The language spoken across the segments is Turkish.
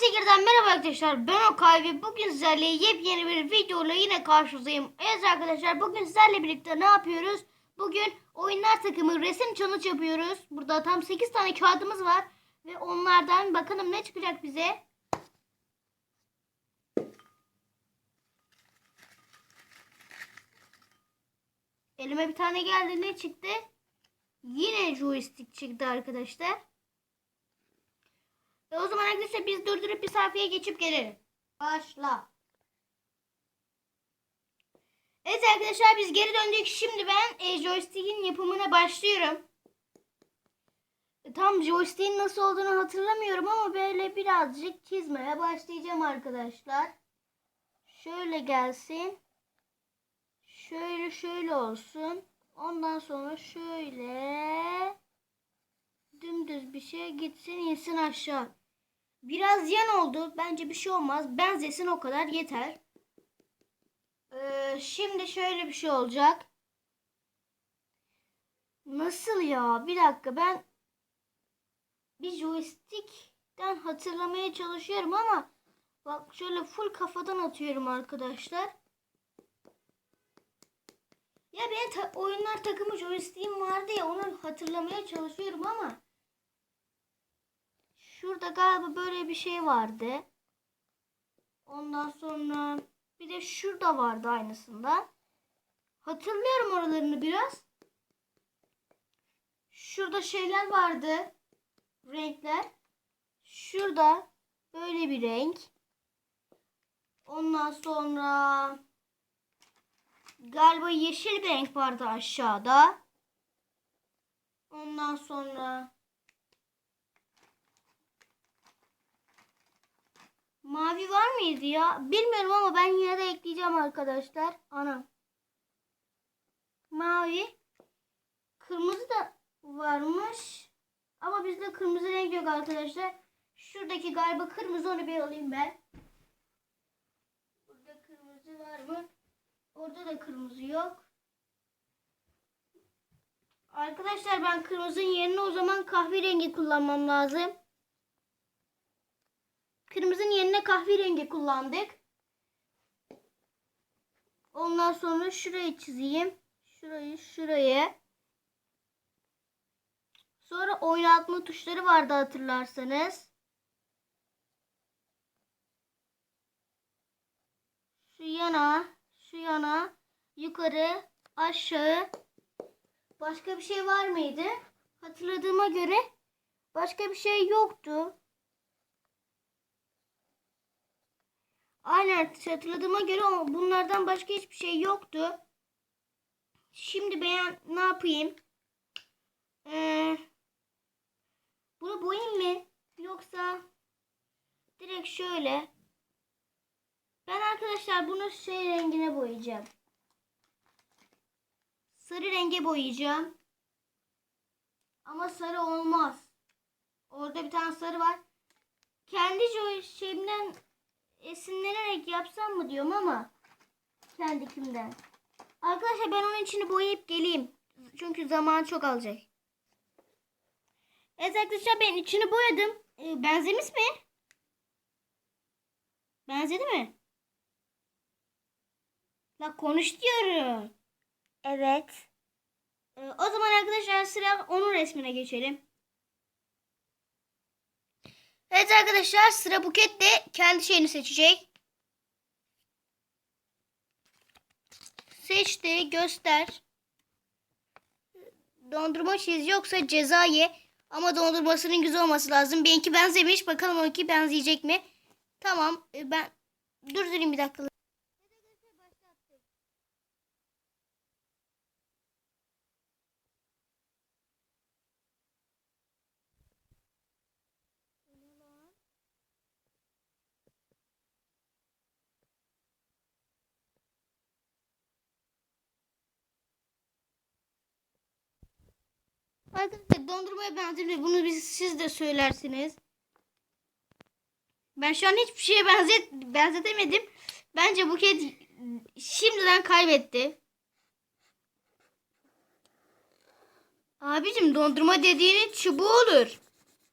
Tekrardan merhaba arkadaşlar. Ben Okay ve bugün sizlerle yepyeni bir videoyla yine karşınızdayım. Evet arkadaşlar bugün sizlerle birlikte ne yapıyoruz? Bugün oyunlar takımı resim challenge yapıyoruz. Burada tam 8 tane kağıdımız var. Ve onlardan bakalım ne çıkacak bize. Elime bir tane geldi. Ne çıktı? Yine joystick çıktı arkadaşlar. E o zaman arkadaşlar biz durdurup bir sayfaya geçip gelelim. Başla. Evet arkadaşlar biz geri döndük. Şimdi ben e, joystick'in yapımına başlıyorum. E, tam joystick'in nasıl olduğunu hatırlamıyorum ama böyle birazcık çizmeye başlayacağım arkadaşlar. Şöyle gelsin. Şöyle şöyle olsun. Ondan sonra şöyle dümdüz bir şey gitsin insin aşağı. Biraz yan oldu. Bence bir şey olmaz. Benzesin o kadar yeter. Ee, şimdi şöyle bir şey olacak. Nasıl ya? Bir dakika ben bir joystick'ten hatırlamaya çalışıyorum ama bak şöyle full kafadan atıyorum arkadaşlar. Ya ben ta- oyunlar takımı joystick'im vardı ya onu hatırlamaya çalışıyorum ama şurada galiba böyle bir şey vardı. Ondan sonra bir de şurada vardı aynısından. Hatırlıyorum oralarını biraz. Şurada şeyler vardı. Renkler. Şurada böyle bir renk. Ondan sonra Galiba yeşil bir renk vardı aşağıda. Ondan sonra mavi var mıydı ya? Bilmiyorum ama ben yine de ekleyeceğim arkadaşlar. Ana. Mavi. Kırmızı da varmış. Ama bizde kırmızı renk yok arkadaşlar. Şuradaki galiba kırmızı onu bir alayım ben. Burada kırmızı var mı? Orada da kırmızı yok. Arkadaşlar ben kırmızının yerine o zaman kahverengi kullanmam lazım. Kırmızının yerine kahverengi kullandık. Ondan sonra şurayı çizeyim. Şurayı şurayı. Sonra oynatma tuşları vardı hatırlarsanız. Şu yana şu yana, yukarı, aşağı. Başka bir şey var mıydı? Hatırladığıma göre başka bir şey yoktu. Aynen hatırladığıma göre bunlardan başka hiçbir şey yoktu. Şimdi ben ne yapayım? Ee, bunu boyayayım mı? Yoksa direkt şöyle ben arkadaşlar bunu şey rengine boyayacağım. Sarı renge boyayacağım. Ama sarı olmaz. Orada bir tane sarı var. Kendi şeyimden esinlenerek yapsam mı diyorum ama kendikimden. Arkadaşlar ben onun içini boyayıp geleyim. Çünkü zaman çok alacak. Evet arkadaşlar ben içini boyadım. Ee, benzemiş mi? Benzedi mi? La konuş diyorum. Evet. Ee, o zaman arkadaşlar sıra onun resmine geçelim. Evet arkadaşlar sıra Buket de kendi şeyini seçecek. Seçti göster. Dondurma çiz yoksa ceza ye. Ama dondurmasının güzel olması lazım. Benimki benzemiş. Bakalım onunki benzeyecek mi? Tamam. e, Ben durdurayım bir dakika. Arkadaşlar dondurmaya benzemiyor. Bunu biz, siz de söylersiniz. Ben şu an hiçbir şeye benzet, benzetemedim. Bence Buket şimdiden kaybetti. Abicim dondurma dediğinin çubuğu olur.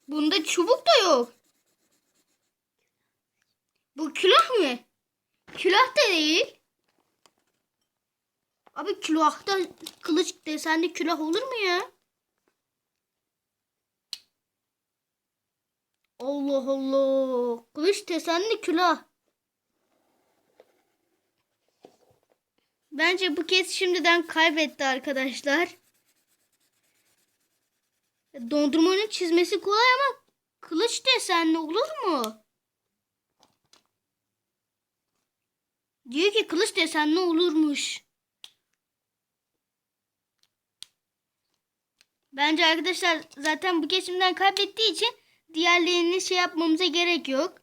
Bunda çubuk da yok. Bu külah mı? Külah da değil. Abi külahta kılıç desenli külah olur mu ya? Allah Allah. Kılıç desenli külah. Bence bu kez şimdiden kaybetti arkadaşlar. Dondurmanın çizmesi kolay ama kılıç desenli olur mu? Diyor ki kılıç desenli olurmuş. Bence arkadaşlar zaten bu kesimden kaybettiği için diğerlerini şey yapmamıza gerek yok.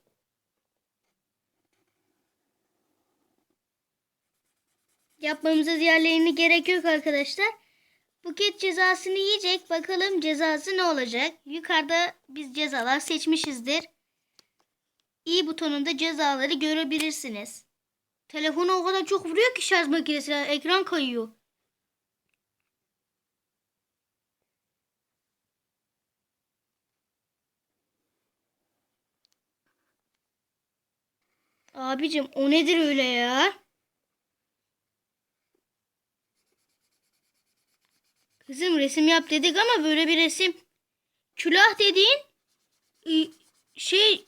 Yapmamıza diğerlerini gerek yok arkadaşlar. Buket cezasını yiyecek. Bakalım cezası ne olacak? Yukarıda biz cezalar seçmişizdir. İyi butonunda cezaları görebilirsiniz. Telefonu o kadar çok vuruyor ki şarj makinesine ekran kayıyor. Abicim o nedir öyle ya? Kızım resim yap dedik ama böyle bir resim. Külah dediğin şey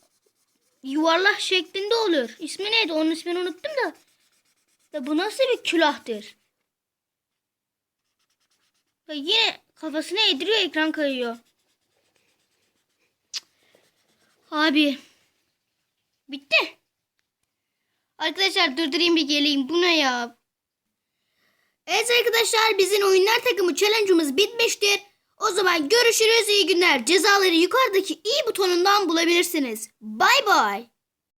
yuvarlak şeklinde olur. İsmi neydi? Onun ismini unuttum da. Ya bu nasıl bir külahtır? Ya yine kafasına ediriyor ekran kayıyor. Abi. Bitti. Arkadaşlar durdurayım bir geleyim. Bu ne ya? Evet arkadaşlar bizim oyunlar takımı challenge'ımız bitmiştir. O zaman görüşürüz iyi günler. Cezaları yukarıdaki i butonundan bulabilirsiniz. Bay bay.